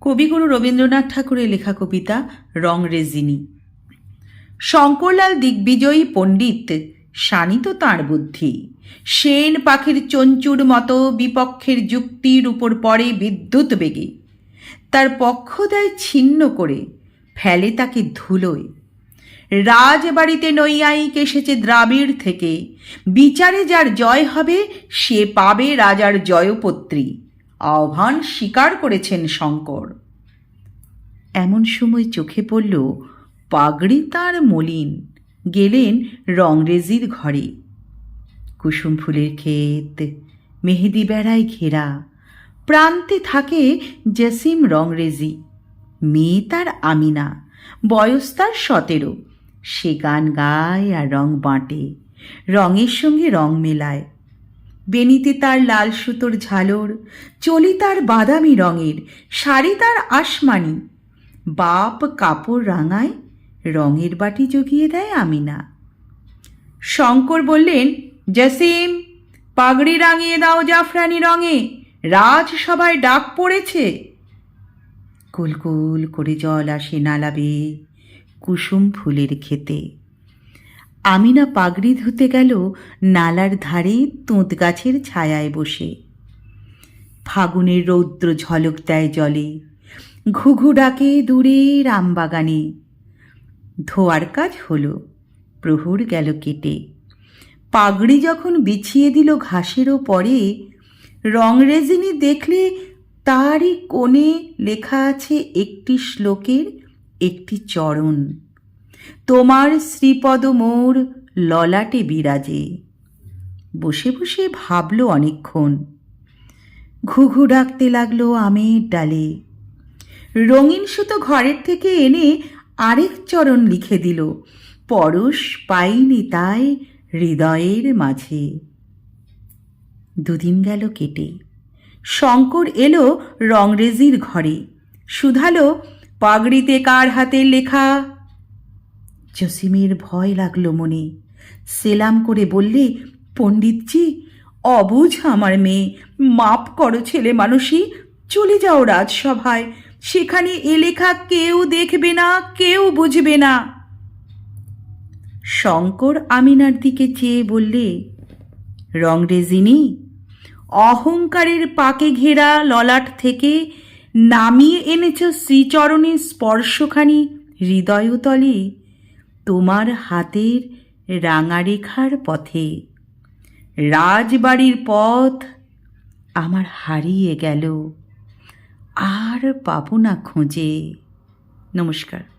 কবিগুরু রবীন্দ্রনাথ ঠাকুরের লেখা কবিতা রং রেজিনী শঙ্করলাল দিগ্বিজয়ী পণ্ডিত, শানিত তাঁর বুদ্ধি। সেন পাখির চঞ্চুর মতো বিপক্ষের যুক্তির উপর পড়ে বিদ্যুৎ বেগে। তার পক্ষ দেয় ছিন্ন করে, ফেলে তাকে ধুলোয়। রাজবাড়িতে নৈয়ায়িক এসেছে দ্রাবিড় থেকে। বিচারে যার জয় হবে, সে পাবে রাজার জয়পত্রী। আহ্বান স্বীকার করেছেন শঙ্কর। এমন সময় চোখে পড়ল পাগড়ি তার মলিন। গেলেন রংরেজির ঘরে। কুসুম ফুলের ক্ষেত, মেহেদি বেড়ায় ঘেরা। প্রান্তে থাকে জসিম রংরেজি। মেয়ে তার আমিনা, বয়স তার সতেরো। সে গান গায় আর রং বাঁটে, রঙের সঙ্গে রং মেলায়। বেনিতে তার লাল সুতোর ঝালর, চলি তার বাদামি রঙের শাড়ি তার আসমানি। বাপ কাপড় রাঙায়, রঙের বাটি জগিয়ে দেয় আমিনা। শঙ্কর বললেন, জসিম, পাগড়ি রাঙিয়ে দাও জাফরানি রঙে, রাজসভায় ডাক পড়েছে। কুলকুল করে জল আসে নালাবে। কুসুম ফুলের খেতে আমিনা পাগড়ি ধুতে গেল নালার ধারে তুঁত গাছের ছায়ায় বসে। ফাগুনের রৌদ্র ঝলক দেয় জলে, ঘুঘু ডাকে দূরে রামবাগানে ধোয়ার কাজ হলো, প্রহর গেল কেটে। পাগড়ি যখন বিছিয়ে দিল ঘাসেরও পরে রংরেজিনি দেখলে তারই কোণে লেখা আছে একটি শ্লোকের একটি চরণ। তোমার শ্রীপদ মোর ললাটে বিরাজে। বসে বসে ভাবল অনেকক্ষণ। ঘুঘু ডাকতে লাগল আমের ডালে। রঙিন সুতো ঘরের থেকে এনে আরেক চরণ লিখে দিল। পরশ পাইনি তাই হৃদয়ের মাঝে। দুদিন গেল কেটে। শঙ্কর এলো রংরেজির ঘরে। শুধালো পাগড়িতে কার হাতের লেখা? জসিমের ভয় লাগল মনে। সেলাম করে বললে, পণ্ডিতজি, অবুঝ আমার মেয়ে। মাপ করো ছেলে মানুষই চলে যাও রাজসভায়। সেখানে এ লেখা কেউ দেখবে না, কেউ বুঝবে না। শঙ্কর আমিনার দিকে চেয়ে বললে রংরেজিনী অহংকারের পাকে ঘেরা ললাট থেকে নামিয়ে এনেছ শ্রীচরণের স্পর্শখানি হৃদয়তলে তোমার হাতের রাঙারেখার পথে। রাজবাড়ির পথ আমার হারিয়ে গেল, আর পাবো না খোঁজে। নমস্কার।